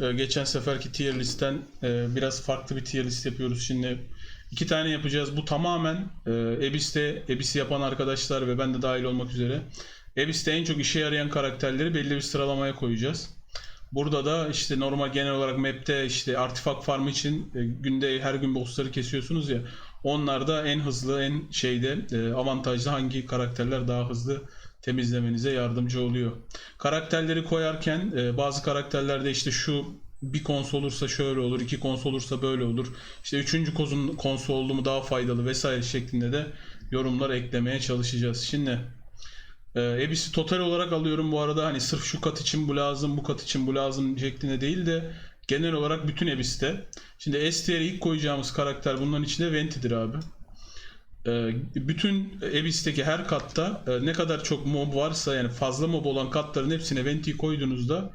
Ee, geçen seferki tier listten e, biraz farklı bir tier list yapıyoruz. Şimdi iki tane yapacağız. Bu tamamen e, Abyss'te Abyss'i yapan arkadaşlar ve ben de dahil olmak üzere Abyss'te en çok işe yarayan karakterleri belli bir sıralamaya koyacağız. Burada da işte normal genel olarak map'te işte artifak farmı için e, günde her gün bossları kesiyorsunuz ya. Onlarda en hızlı, en şeyde e, avantajlı hangi karakterler daha hızlı temizlemenize yardımcı oluyor. Karakterleri koyarken e, bazı karakterlerde işte şu bir konsol olursa şöyle olur, iki konsol olursa böyle olur. İşte üçüncü konsolun konsol oldu mu daha faydalı vesaire şeklinde de yorumlar eklemeye çalışacağız. Şimdi e, Abyss'i total olarak alıyorum bu arada hani sırf şu kat için bu lazım, bu kat için bu lazım şeklinde değil de genel olarak bütün Abyss'te. Şimdi S ilk koyacağımız karakter bunların içinde Venti'dir abi. Ee, bütün Abyss'teki her katta e, ne kadar çok mob varsa yani fazla mob olan katların hepsine Venti'yi koyduğunuzda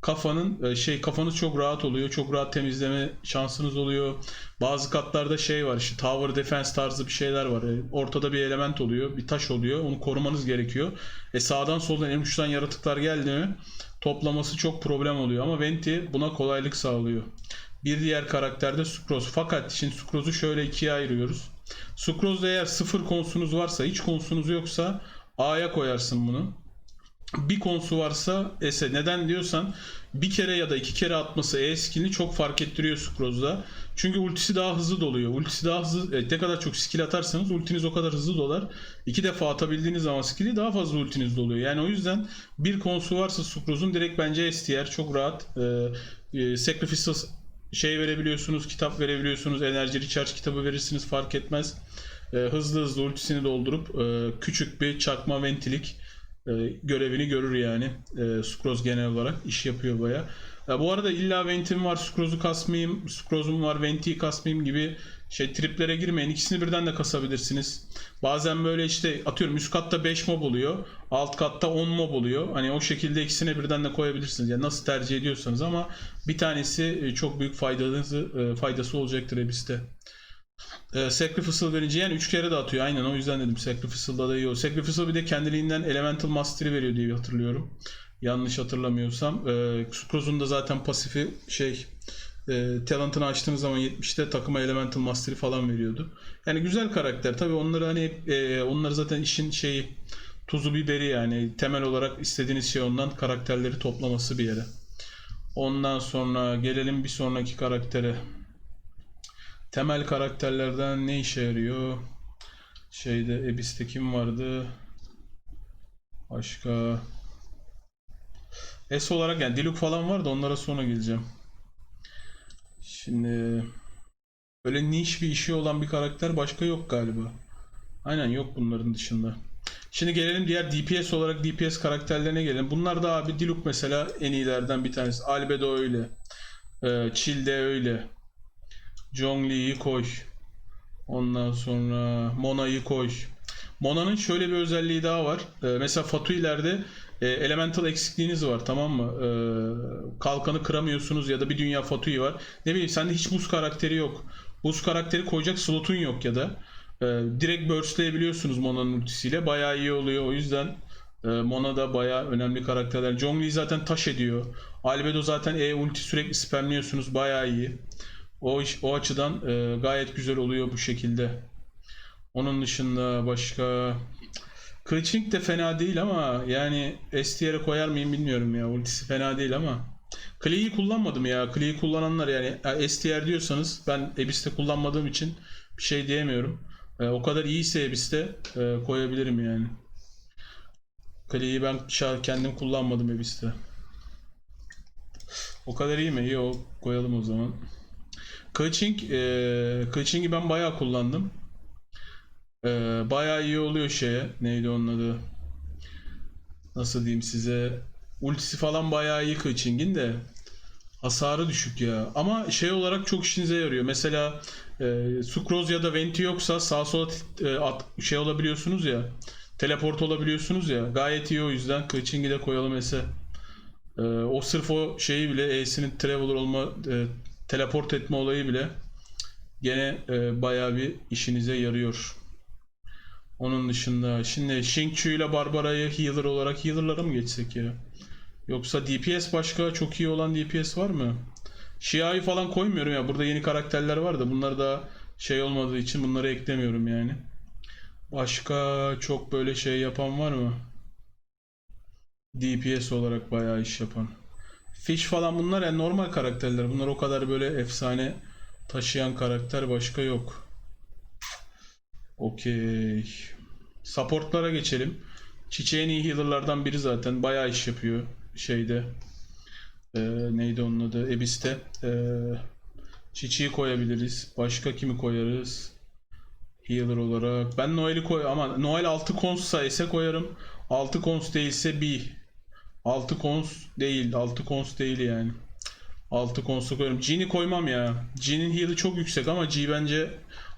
kafanın e, şey kafanız çok rahat oluyor. Çok rahat temizleme şansınız oluyor. Bazı katlarda şey var işte tower defense tarzı bir şeyler var. E, Ortada bir element oluyor, bir taş oluyor. Onu korumanız gerekiyor. E sağdan soldan en uçtan yaratıklar geldi mi toplaması çok problem oluyor ama Venti buna kolaylık sağlıyor. Bir diğer karakter de Sucrose. Fakat şimdi Sucrose'u şöyle ikiye ayırıyoruz. Sucrose'da eğer sıfır konsunuz varsa, hiç konsunuz yoksa A'ya koyarsın bunu. Bir konsu varsa S'e. Neden diyorsan bir kere ya da iki kere atması E skillini çok fark ettiriyor Sucrose'da. Çünkü ultisi daha hızlı doluyor. Ultisi daha hızlı, e, ne kadar çok skill atarsanız ultiniz o kadar hızlı dolar. İki defa atabildiğiniz zaman skill'i daha fazla ultiniz doluyor. Yani o yüzden bir konsu varsa Sucrose'un direkt bence S çok rahat. E, e, Sacrificial şey verebiliyorsunuz, kitap verebiliyorsunuz, enerji recharge kitabı verirsiniz fark etmez. E, hızlı hızlı ultisini doldurup e, küçük bir çakma ventilik e, görevini görür yani. E, genel olarak iş yapıyor baya. Ya bu arada illa Venti'm var, Sucrose'u kasmayayım, Sucrose'um var, Venti'yi kasmayayım gibi şey triplere girmeyin. İkisini birden de kasabilirsiniz. Bazen böyle işte atıyorum üst katta 5 mob oluyor, alt katta 10 mob oluyor. Hani o şekilde ikisini birden de koyabilirsiniz. Yani nasıl tercih ediyorsanız ama bir tanesi e, çok büyük faydası e, faydası olacaktır Abyss'te. E, Sacrificial verince yani 3 kere de atıyor. Aynen o yüzden dedim Sacrificial'da da iyi o. Sacrificial bir de kendiliğinden Elemental Mastery veriyor diye hatırlıyorum. Yanlış hatırlamıyorsam. E, Sucrose'un da zaten pasifi şey e, talentını açtığınız zaman 70'te takıma Elemental Mastery falan veriyordu. Yani güzel karakter. Tabii onları hani e, onları zaten işin şeyi tuzu biberi yani temel olarak istediğiniz şey ondan karakterleri toplaması bir yere. Ondan sonra gelelim bir sonraki karaktere. Temel karakterlerden ne işe yarıyor? Şeyde Abyss'te kim vardı? Başka S olarak yani Diluc falan var da onlara sonra geleceğim. Şimdi böyle niş bir işi olan bir karakter başka yok galiba. Aynen yok bunların dışında. Şimdi gelelim diğer DPS olarak DPS karakterlerine gelelim. Bunlar da abi Diluc mesela en iyilerden bir tanesi. Albedo öyle. Ee, Childe öyle. Zhongli'yi koy. Ondan sonra Mona'yı koy. Mona'nın şöyle bir özelliği daha var. Ee, mesela Fatui'lerde e, elemental eksikliğiniz var tamam mı? Ee, kalkanı kıramıyorsunuz ya da bir dünya Fatui var. Ne bileyim sende hiç buz karakteri yok. Buz karakteri koyacak slotun yok ya da. Ee, direkt burstleyebiliyorsunuz Mona'nın ultisiyle. Bayağı iyi oluyor. O yüzden e, Mona da bayağı önemli karakterler. Zhongli zaten taş ediyor. Albedo zaten E ulti sürekli spamliyorsunuz. Bayağı iyi. O iş, o açıdan e, gayet güzel oluyor bu şekilde. Onun dışında başka Kılıçink de fena değil ama yani S tier'e koyar mıyım bilmiyorum ya. Ultisi fena değil ama. Klee'yi kullanmadım ya. Klee'yi kullananlar yani ya S tier diyorsanız ben Abyss'te kullanmadığım için bir şey diyemiyorum. E, o kadar iyiyse Abyss'te e, koyabilirim yani. Klee'yi ben kendim kullanmadım Abyss'te. O kadar iyi mi? İyi o koyalım o zaman. Kılıçink, e, Kılıçink'i ben bayağı kullandım. E, bayağı iyi oluyor şeye. Neydi onun adı? Nasıl diyeyim size? Ultisi falan bayağı iyi Kılıçink'in de. Hasarı düşük ya. Ama şey olarak çok işinize yarıyor. Mesela e, Sucrose ya da Venti yoksa sağa sola e, at, şey olabiliyorsunuz ya. Teleport olabiliyorsunuz ya. Gayet iyi o yüzden. Kılıçink'i de koyalım ese. E, o sırf o şeyi bile E'sinin traveler olma e, teleport etme olayı bile gene e, bayağı bir işinize yarıyor. Onun dışında şimdi Xingqiu ile Barbara'yı healer olarak healer'lara mı geçsek ya? Yoksa DPS başka çok iyi olan DPS var mı? Shia'yı falan koymuyorum ya. Burada yeni karakterler var da bunlar da şey olmadığı için bunları eklemiyorum yani. Başka çok böyle şey yapan var mı? DPS olarak bayağı iş yapan. Fish falan bunlar yani normal karakterler. Bunlar o kadar böyle efsane taşıyan karakter başka yok. Okey. Supportlara geçelim. Çiçeğin iyi healer'lardan biri zaten. Bayağı iş yapıyor şeyde. Ee, neydi onun adı? Abyss'te. Ee, Çiçeği koyabiliriz. Başka kimi koyarız? Healer olarak. Ben Noel'i koy ama Noel 6 konssa ise koyarım. 6 kons değilse B. 6 kons değil. 6 kons değil yani. 6 konsu koyarım. Jean'i koymam ya. Jean'in heal'ı çok yüksek ama G bence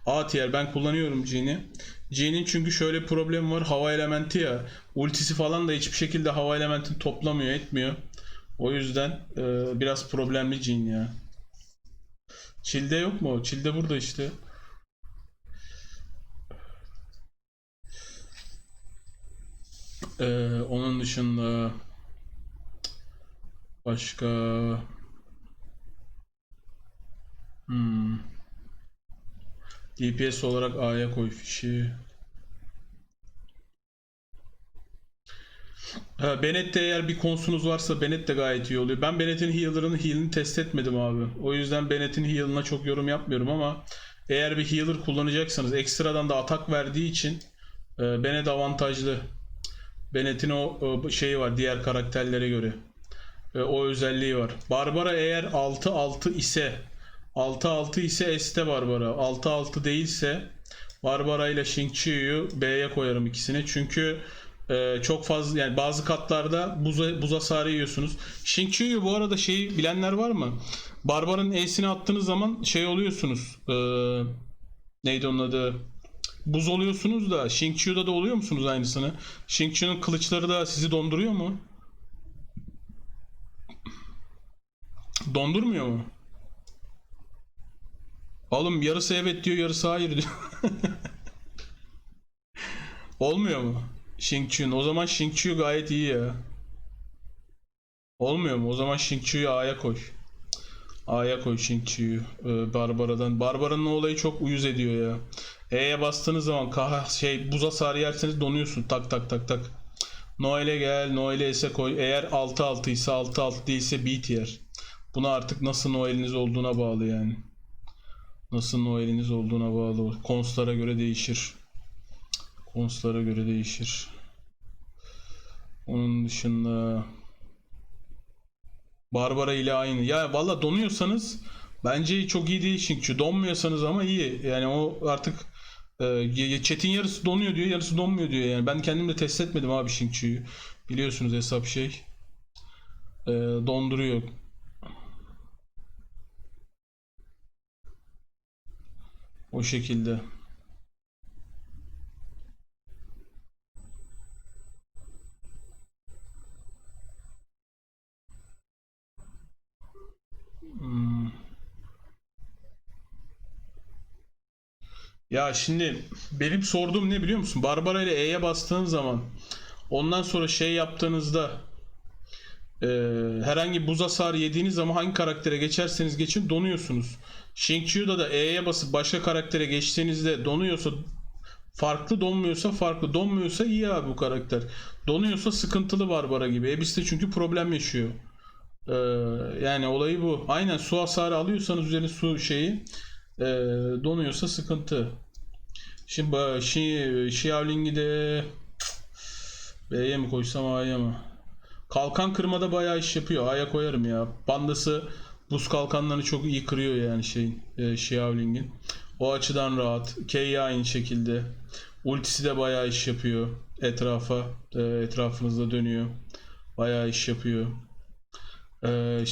A tier. Ben kullanıyorum Jean'i. Jean'in çünkü şöyle bir problemi var. Hava elementi ya. Ultisi falan da hiçbir şekilde hava elementini toplamıyor, etmiyor. O yüzden e, biraz problemli Jean ya. Çilde yok mu? Çilde burada işte. Ee, onun dışında başka DPS olarak A'ya koy fişi. Bennett'te eğer bir konsunuz varsa Bennett de gayet iyi oluyor. Ben Bennett'in healer'ını heal'ini test etmedim abi. O yüzden Bennett'in heal'ına çok yorum yapmıyorum ama eğer bir healer kullanacaksanız ekstradan da atak verdiği için e, Bennett avantajlı. Bennett'in o, o şeyi var diğer karakterlere göre. E, o özelliği var. Barbara eğer 6-6 ise 6-6 ise S'te Barbara. 6-6 değilse Barbara ile Shang-Chi'yi B'ye koyarım ikisini. Çünkü e, çok fazla yani bazı katlarda buz, buz hasarı yiyorsunuz. Shang-Chi'yi bu arada şeyi bilenler var mı? Barbara'nın E'sini attığınız zaman şey oluyorsunuz. E, neydi onun adı? Buz oluyorsunuz da Shang-Chi'de da oluyor musunuz aynısını? Shang-Chi'nin kılıçları da sizi donduruyor mu? Dondurmuyor mu? Oğlum yarısı evet diyor yarısı hayır diyor. Olmuyor mu? Shang-Chi'nin. O zaman Shang-Chi gayet iyi ya. Olmuyor mu? O zaman Shang-Chi'yi A'ya koy. A'ya koy Shang-Chi'yi ee, Barbara'dan. Barbara'nın olayı çok uyuz ediyor ya. E'ye bastığınız zaman kah şey buz hasarı yerseniz donuyorsun. Tak tak tak tak. Noel'e gel. Noel'e S'e koy. Eğer 6-6 ise 6-6 değilse B tier. Buna artık nasıl Noel'iniz olduğuna bağlı yani. Nasıl Noel'iniz olduğuna bağlı. Konslara göre değişir. Konslara göre değişir. Onun dışında Barbara ile aynı. Ya valla donuyorsanız bence çok iyi değil çünkü donmuyorsanız ama iyi. Yani o artık e, chat'in yarısı donuyor diyor, yarısı donmuyor diyor. Yani ben kendim de test etmedim abi Shingchu'yu. Biliyorsunuz hesap şey. E, donduruyor. O şekilde. Hmm. Ya şimdi benim sorduğum ne biliyor musun? Barbara ile E'ye bastığın zaman ondan sonra şey yaptığınızda e, herhangi buz hasarı yediğiniz zaman hangi karaktere geçerseniz geçin donuyorsunuz. Shang-Chi'da da E'ye basıp başka karaktere geçtiğinizde donuyorsa farklı donmuyorsa farklı donmuyorsa iyi abi bu karakter. Donuyorsa sıkıntılı Barbara gibi. Abyss'te çünkü problem yaşıyor. Ee, yani olayı bu. Aynen su hasarı alıyorsanız üzerine su şeyi e, donuyorsa sıkıntı. Şimdi Şi, Xiaoling'i de B'ye mi koysam A'ya mı? Kalkan kırmada bayağı iş yapıyor. A'ya koyarım ya. Bandası buz kalkanlarını çok iyi kırıyor yani şeyin e, Xiaoling'in. O açıdan rahat. Kei aynı şekilde. Ultisi de bayağı iş yapıyor. Etrafa, e, etrafınızda dönüyor. Bayağı iş yapıyor. Ee,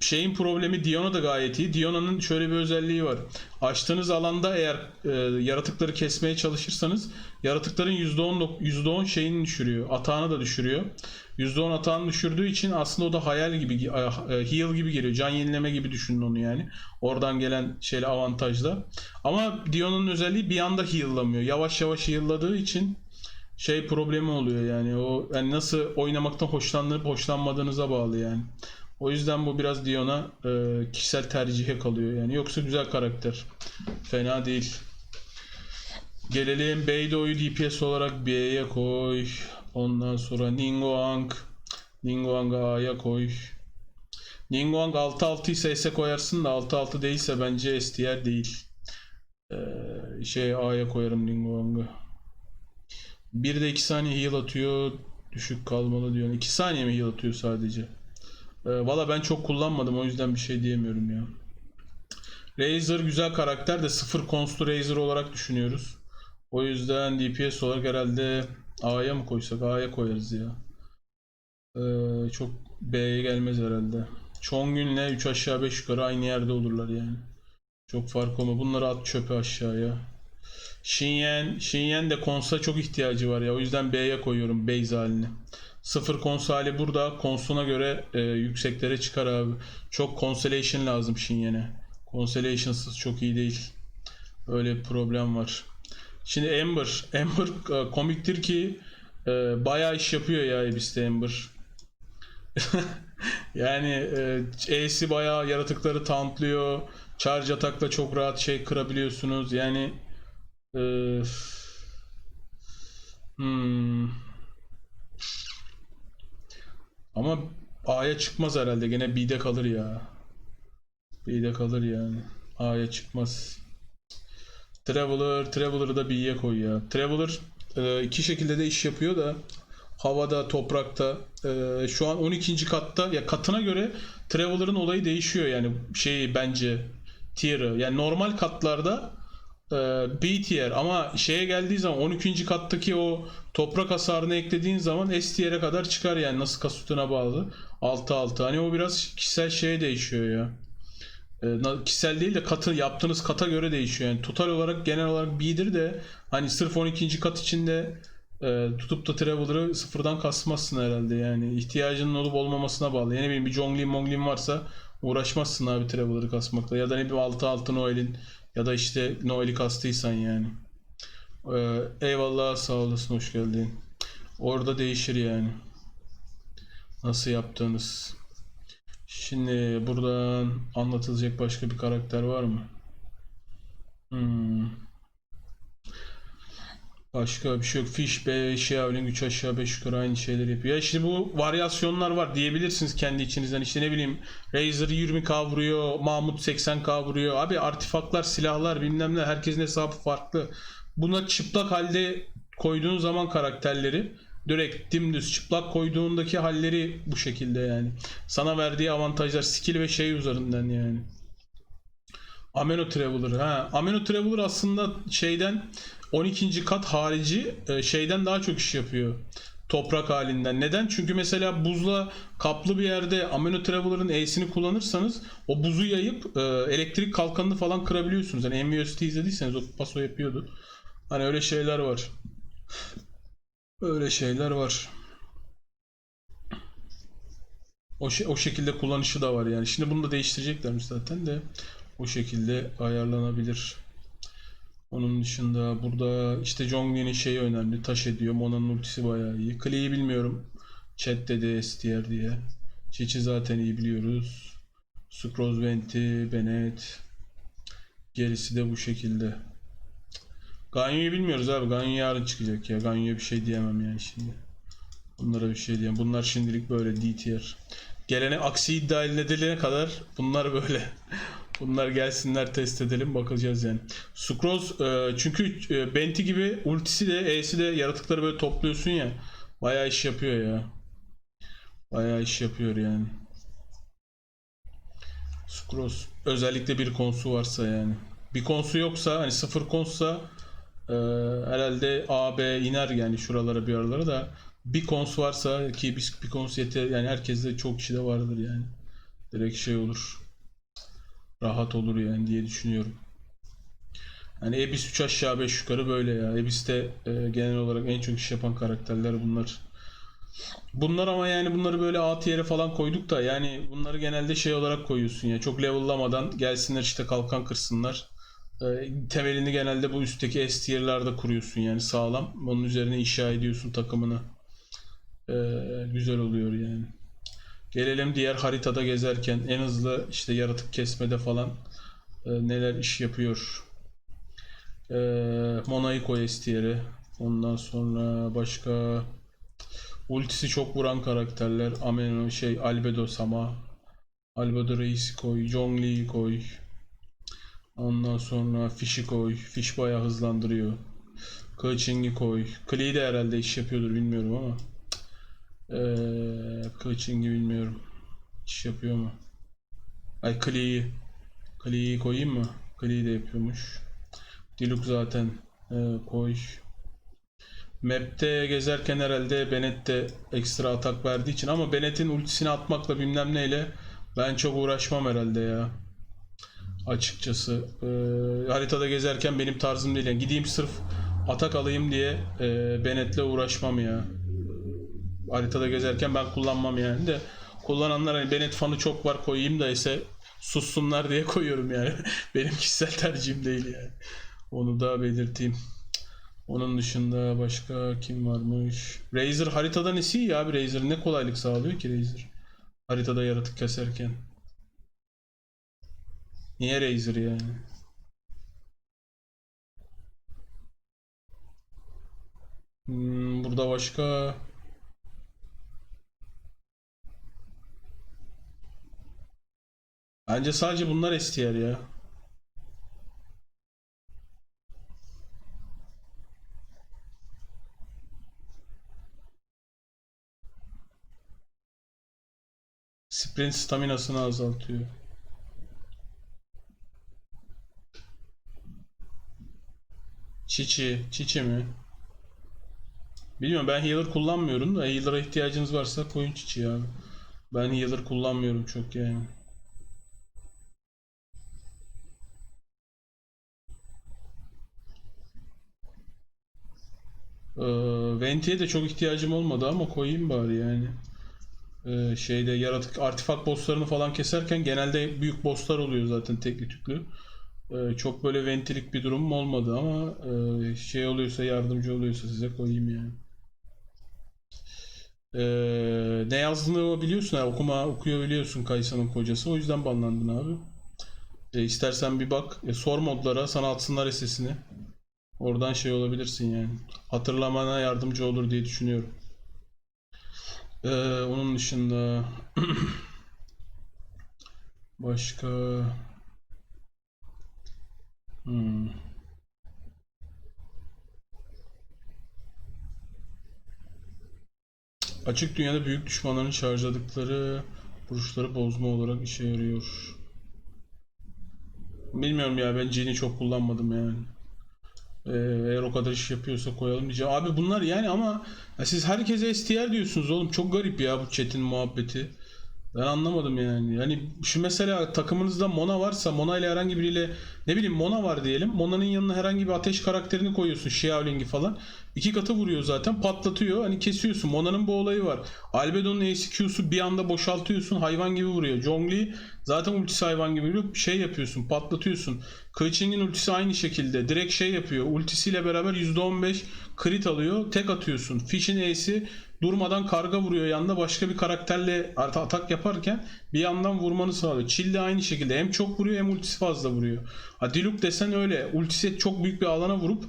şeyin problemi Diona da gayet iyi. Diona'nın şöyle bir özelliği var. Açtığınız alanda eğer e, yaratıkları kesmeye çalışırsanız yaratıkların %10 %10 şeyini düşürüyor. Atağını da düşürüyor. %10 atağını düşürdüğü için aslında o da hayal gibi e, heal gibi geliyor. Can yenileme gibi düşünün onu yani. Oradan gelen şeyle avantajla. Ama Diona'nın özelliği bir anda heal'lamıyor. Yavaş yavaş heal'ladığı için şey problemi oluyor yani o yani nasıl oynamaktan hoşlanıp hoşlanmadığınıza bağlı yani. O yüzden bu biraz Dion'a e, kişisel tercihe kalıyor yani. Yoksa güzel karakter. Fena değil. Gelelim Beidou'yu DPS olarak B'ye koy. Ondan sonra Ningguang. Ningguang'ı A'ya koy. Ningguang 6-6 ise S'e koyarsın da 6-6 değilse bence S tier değil. Ee, şey A'ya koyarım Ningguang'ı. Bir de 2 saniye heal atıyor. Düşük kalmalı diyor. 2 saniye mi heal atıyor sadece? Ee, Valla ben çok kullanmadım o yüzden bir şey diyemiyorum ya. Razer güzel karakter de sıfır konstu Razer olarak düşünüyoruz. O yüzden DPS olarak herhalde A'ya mı koysak? A'ya koyarız ya. Ee, çok B'ye gelmez herhalde. Chongyun'le 3 aşağı 5 yukarı aynı yerde olurlar yani. Çok fark olma. Bunları at çöpe aşağıya. Shinyen, Shinyen de konsa çok ihtiyacı var ya. O yüzden B'ye koyuyorum base halini. Sıfır kons hali burada. Konsuna göre e, yükseklere çıkar abi. Çok constellation lazım Shinyen'e. Constellation'sız çok iyi değil. Öyle bir problem var. Şimdi Ember. Ember e, komiktir ki e, bayağı iş yapıyor ya Abyss'te Ember. yani e, E'si bayağı yaratıkları tauntlıyor. Charge atakla çok rahat şey kırabiliyorsunuz. Yani hmm. Ama A'ya çıkmaz herhalde. Gene B'de kalır ya. B'de kalır yani. A'ya çıkmaz. Traveler, Traveler'ı da B'ye koy ya. Traveler e, iki şekilde de iş yapıyor da havada, toprakta. E, şu an 12. katta ya katına göre Traveler'ın olayı değişiyor yani şey bence tier'ı. Yani normal katlarda e, B tier ama şeye geldiği zaman 12. kattaki o toprak hasarını eklediğin zaman S tier'e kadar çıkar yani nasıl kasutuna bağlı. 6-6. Hani o biraz kişisel şeye değişiyor ya. E, kişisel değil de katı yaptığınız kata göre değişiyor. Yani total olarak genel olarak B'dir de hani sırf 12. kat içinde e, tutup da Traveler'ı sıfırdan kasmazsın herhalde yani. ihtiyacının olup olmamasına bağlı. Yani bir Jonglin Monglin varsa uğraşmazsın abi Traveler'ı kasmakla. Ya da ne bileyim 6-6 Noel'in ya da işte Noel'i kastıysan yani. E, eyvallah sağ olasın hoş geldin. Orada değişir yani. Nasıl yaptığınız. Şimdi buradan anlatılacak başka bir karakter var mı? Hmm. Başka bir şey yok. Fish B, Shaolin 3 aşağı 5 yukarı aynı şeyler yapıyor. Ya şimdi bu varyasyonlar var diyebilirsiniz kendi içinizden. İşte ne bileyim Razer 20k vuruyor, Mahmut 80k vuruyor. Abi artifaklar, silahlar bilmem ne herkesin hesabı farklı. Buna çıplak halde koyduğun zaman karakterleri direkt dimdüz çıplak koyduğundaki halleri bu şekilde yani. Sana verdiği avantajlar skill ve şey üzerinden yani. Ameno Traveler. Ha, Ameno Traveler aslında şeyden 12. kat harici e, şeyden daha çok iş yapıyor. Toprak halinden. Neden? Çünkü mesela buzla kaplı bir yerde Ameno Traveler'ın E'sini kullanırsanız o buzu yayıp e, elektrik kalkanını falan kırabiliyorsunuz. Yani MVST izlediyseniz o paso yapıyordu. Hani öyle şeyler var. Öyle şeyler var. O, şe- o şekilde kullanışı da var yani. Şimdi bunu da değiştireceklermiş zaten de o şekilde ayarlanabilir. Onun dışında burada işte Zhongli'nin şeyi önemli. Taş ediyor. Mona'nın ultisi bayağı iyi. Klee'yi bilmiyorum. Chat dedi STR diye. Çiçi zaten iyi biliyoruz. Sucrose Venti, Bennett. Gerisi de bu şekilde. Ganyu'yu bilmiyoruz abi. Ganyu yarın çıkacak ya. Ganyu'ya bir şey diyemem yani şimdi. Bunlara bir şey diyemem. Bunlar şimdilik böyle D tier. Gelene aksi iddia edilene kadar bunlar böyle. Bunlar gelsinler test edelim bakacağız yani. Sucrose e, çünkü e, Benti gibi ultisi de E'si de yaratıkları böyle topluyorsun ya. Bayağı iş yapıyor ya. Bayağı iş yapıyor yani. Sucrose özellikle bir konsu varsa yani. Bir konsu yoksa hani sıfır konssa e, herhalde A, B iner yani şuralara bir aralara da bir kons varsa ki bir, bir kons yeter yani herkeste çok kişide vardır yani. Direkt şey olur. Rahat olur yani diye düşünüyorum. Hani Ebis 3 aşağı 5 yukarı böyle ya. Ebis'te e, genel olarak en çok iş yapan karakterler bunlar. Bunlar ama yani bunları böyle A tier'e falan koyduk da yani bunları genelde şey olarak koyuyorsun ya. Çok level'lamadan gelsinler işte kalkan kırsınlar. Ee, temelini genelde bu üstteki S tier'larda kuruyorsun yani sağlam. Onun üzerine inşa ediyorsun takımını. Ee, güzel oluyor yani. Gelelim diğer haritada gezerken en hızlı işte yaratık kesmede falan e, neler iş yapıyor. Ee, Monaiko S tier'i. Ondan sonra başka ultisi çok vuran karakterler. Ameno şey Albedo Sama. Albedo Reis'i koy. Zhongli'yi koy. Ondan sonra Fish'i koy. Fish bayağı hızlandırıyor. Keqing'i koy. Klee de herhalde iş yapıyordur bilmiyorum ama. Ee, Keqing'i bilmiyorum. İş yapıyor mu? Ay Klee'yi. Klee'yi koyayım mı? Klee de yapıyormuş. Diluc zaten ee, koy. Map'te gezerken herhalde Bennett de ekstra atak verdiği için ama Bennett'in ultisini atmakla bilmem neyle ben çok uğraşmam herhalde ya. Açıkçası. Ee, haritada gezerken benim tarzım değil. Yani gideyim sırf atak alayım diye e, Bennett'le uğraşmam ya. Haritada gezerken ben kullanmam yani de kullananlar hani Bennett fanı çok var koyayım da ise sussunlar diye koyuyorum yani. benim kişisel tercihim değil yani. Onu da belirteyim. Onun dışında başka kim varmış? Razer haritada nesi iyi abi Razer ne kolaylık sağlıyor ki Razer? Haritada yaratık keserken. Niye Razer yani? Hmm, burada başka Bence sadece bunlar STR ya. Sprint staminasını azaltıyor. Çiçi, Çiçi mi? Bilmiyorum ben healer kullanmıyorum da healer'a ihtiyacınız varsa koyun Çiçi abi. Ben healer kullanmıyorum çok yani. Ee, Venti'ye de çok ihtiyacım olmadı ama koyayım bari yani. Ee, şeyde yaratık artifak bosslarını falan keserken genelde büyük bosslar oluyor zaten tekli tüklü. Ee, çok böyle ventilik bir durumum olmadı ama e, şey oluyorsa yardımcı oluyorsa size koyayım yani. Ee, ne yazdığını biliyorsun ha, okuma okuyor biliyorsun Kaysan'ın kocası o yüzden banlandın abi. Ee, istersen bir bak e, sor modlara sana atsınlar sesini. Oradan şey olabilirsin yani. Hatırlamana yardımcı olur diye düşünüyorum. Ee, onun dışında başka Hmm. Açık dünyada büyük düşmanların şarjladıkları vuruşları bozma olarak işe yarıyor. Bilmiyorum ya ben Jin'i çok kullanmadım yani. Ee, eğer o kadar iş yapıyorsa koyalım diyeceğim. Abi bunlar yani ama ya siz herkese STR diyorsunuz oğlum. Çok garip ya bu chat'in muhabbeti. Ben anlamadım yani. Yani şu mesela takımınızda Mona varsa Mona ile herhangi biriyle ne bileyim Mona var diyelim. Mona'nın yanına herhangi bir ateş karakterini koyuyorsun. Xiaoling'i falan. İki katı vuruyor zaten. Patlatıyor. Hani kesiyorsun. Mona'nın bu olayı var. Albedo'nun AC Q'su bir anda boşaltıyorsun. Hayvan gibi vuruyor. Zhongli zaten ultisi hayvan gibi vuruyor. Şey yapıyorsun. Patlatıyorsun. Keqing'in ultisi aynı şekilde. Direkt şey yapıyor. Ultisiyle beraber %15 crit alıyor. Tek atıyorsun. Fish'in E'si durmadan karga vuruyor yanında başka bir karakterle atak yaparken bir yandan vurmanı sağlıyor. Chill aynı şekilde hem çok vuruyor hem ultisi fazla vuruyor. Ha Diluc desen öyle. Ultisi çok büyük bir alana vurup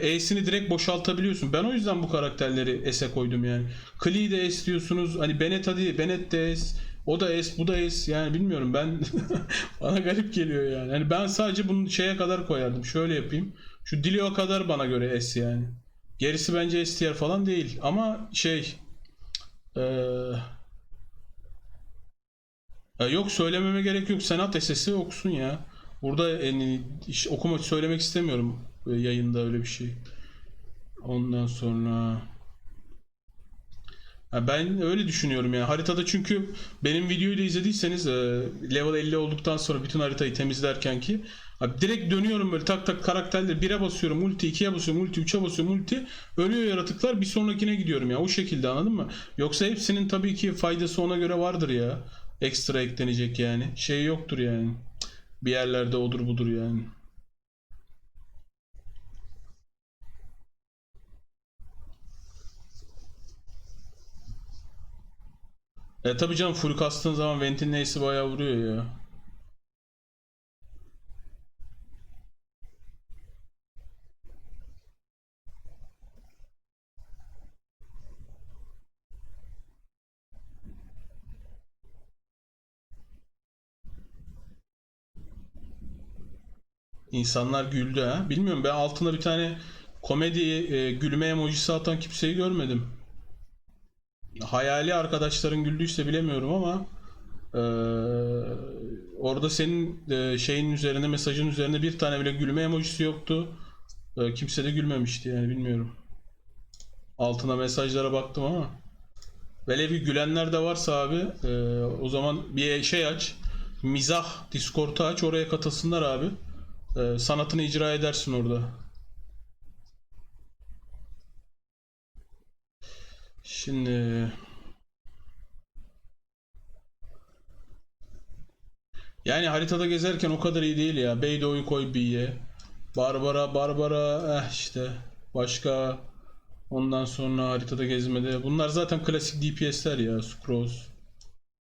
E'sini direkt boşaltabiliyorsun. Ben o yüzden bu karakterleri S'e koydum yani. Klee de S diyorsunuz. Hani Bennett hadi Bennett de S. O da S, bu da S. Yani bilmiyorum ben bana garip geliyor yani. Hani ben sadece bunu şeye kadar koyardım. Şöyle yapayım. Şu Dilio kadar bana göre S yani. Gerisi bence STR falan değil. Ama şey eee, e, yok söylememe gerek yok. Senat SS'i okusun ya. Burada en iş, okuma söylemek istemiyorum e, yayında öyle bir şey. Ondan sonra ben öyle düşünüyorum yani haritada çünkü benim videoyu da izlediyseniz e, level 50 olduktan sonra bütün haritayı temizlerken ki Abi direkt dönüyorum böyle tak tak karakterleri 1'e basıyorum ulti 2'ye basıyorum ulti 3'e basıyorum ulti ölüyor yaratıklar bir sonrakine gidiyorum ya o şekilde anladın mı? Yoksa hepsinin tabii ki faydası ona göre vardır ya. Ekstra eklenecek yani. Şey yoktur yani. Bir yerlerde odur budur yani. E tabi canım full kastığın zaman ventin neyse bayağı vuruyor ya. İnsanlar güldü ha. Bilmiyorum ben altına bir tane komedi e, gülme emojisi atan kimseyi görmedim. Hayali arkadaşların güldüyse bilemiyorum ama e, orada senin e, şeyin üzerine mesajın üzerine bir tane bile gülme emojisi yoktu. E, kimse de gülmemişti yani bilmiyorum. Altına mesajlara baktım ama. Böyle bir gülenler de varsa abi e, o zaman bir şey aç. Mizah Discord'u aç oraya katılsınlar abi. E, sanatını icra edersin orada. Şimdi yani haritada gezerken o kadar iyi değil ya. Beydo'yu koy B'ye. Barbara, Barbara eh işte. Başka ondan sonra haritada gezmede. Bunlar zaten klasik DPS'ler ya. Scrolls.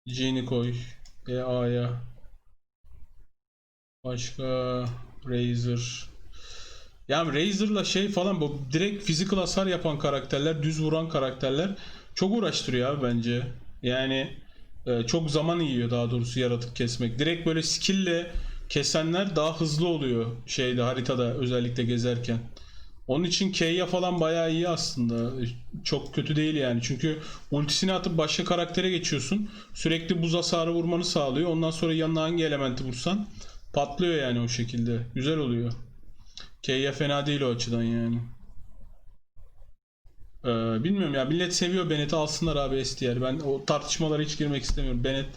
Jean'i koy. E A'ya. Başka Razer. Yani Razer'la şey falan bu direkt physical hasar yapan karakterler, düz vuran karakterler çok uğraştırıyor abi bence. Yani e, çok zaman yiyor daha doğrusu yaratık kesmek. Direkt böyle skill'le kesenler daha hızlı oluyor şeyde haritada özellikle gezerken. Onun için K'ya falan bayağı iyi aslında. Çok kötü değil yani. Çünkü ultisini atıp başka karaktere geçiyorsun. Sürekli buz hasarı vurmanı sağlıyor. Ondan sonra yanına hangi elementi vursan patlıyor yani o şekilde. Güzel oluyor. K'ya fena değil o açıdan yani. Ee, bilmiyorum ya millet seviyor Bennett'i alsınlar abi STR. Ben o tartışmalara hiç girmek istemiyorum. Bennett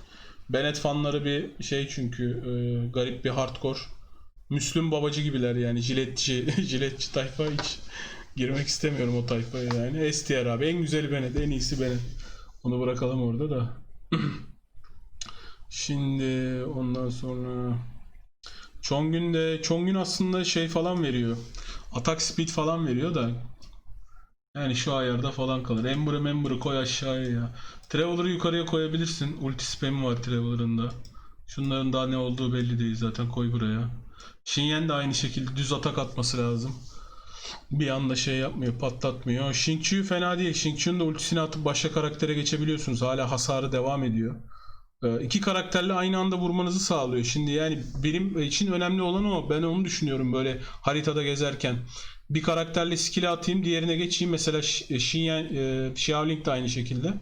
Bennett fanları bir şey çünkü e, garip bir hardcore. Müslüm babacı gibiler yani jiletçi jiletçi tayfa hiç girmek istemiyorum o tayfaya yani. STR abi en güzeli Bennett en iyisi Bennett. Onu bırakalım orada da. Şimdi ondan sonra Chongyun de Chongyun aslında şey falan veriyor. Atak speed falan veriyor da yani şu ayarda falan kalır. Ember'ı member'ı koy aşağıya ya. Traveler'ı yukarıya koyabilirsin. Ulti spam'i var Traveler'ın da. Şunların daha ne olduğu belli değil zaten koy buraya. Shinyen de aynı şekilde düz atak atması lazım. Bir anda şey yapmıyor, patlatmıyor. Xingqiu fena değil. Xingqiu'nun da ultisini atıp başka karaktere geçebiliyorsunuz. Hala hasarı devam ediyor. Ee, iki karakterle aynı anda vurmanızı sağlıyor. Şimdi yani benim için önemli olan o. Ben onu düşünüyorum böyle haritada gezerken. Bir karakterle skill atayım, diğerine geçeyim. Mesela Sh- Shinyan, e, Xiaoling de aynı şekilde.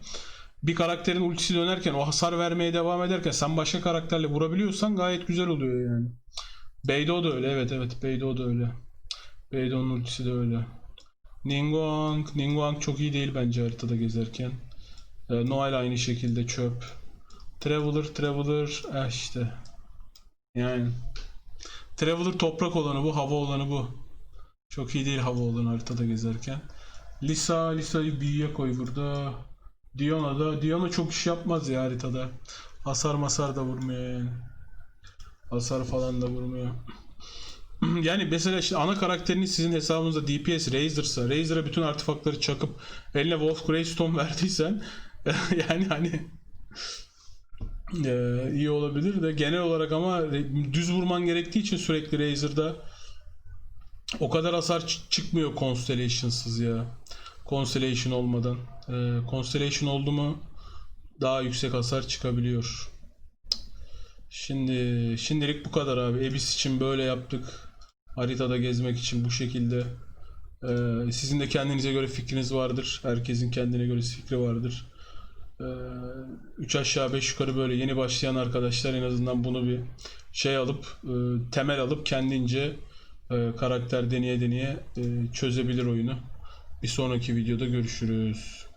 Bir karakterin ultisi dönerken, o hasar vermeye devam ederken sen başka karakterle vurabiliyorsan gayet güzel oluyor yani. Beidou da öyle, evet evet. Beidou da öyle. Beidou'nun ultisi de öyle. Ningguang, Ningguang çok iyi değil bence haritada gezerken. Ee, Noel aynı şekilde çöp. Traveler, Traveler, eh işte. Yani. Traveler toprak olanı bu, hava olanı bu. Çok iyi değil hava olanı haritada gezerken. Lisa, Lisa'yı B'ye koy burada. Diona da, Diona çok iş yapmaz ya haritada. Hasar masar da vurmuyor yani. Hasar falan da vurmuyor. yani mesela işte ana karakteriniz sizin hesabınızda DPS Razer'sa, Razer'a bütün artefaktları çakıp eline Wolf Greystone verdiysen yani hani ee, iyi olabilir de genel olarak ama düz vurman gerektiği için sürekli Razer'da o kadar hasar çıkmıyor Constellation'sız ya. Constellation olmadan. Ee, Constellation oldu mu daha yüksek hasar çıkabiliyor. Şimdi şimdilik bu kadar abi. Abyss için böyle yaptık. Haritada gezmek için bu şekilde. Ee, sizin de kendinize göre fikriniz vardır. Herkesin kendine göre fikri vardır. 3 aşağı 5 yukarı böyle yeni başlayan arkadaşlar en azından bunu bir şey alıp e, temel alıp kendince e, karakter deneye deneye e, çözebilir oyunu. Bir sonraki videoda görüşürüz.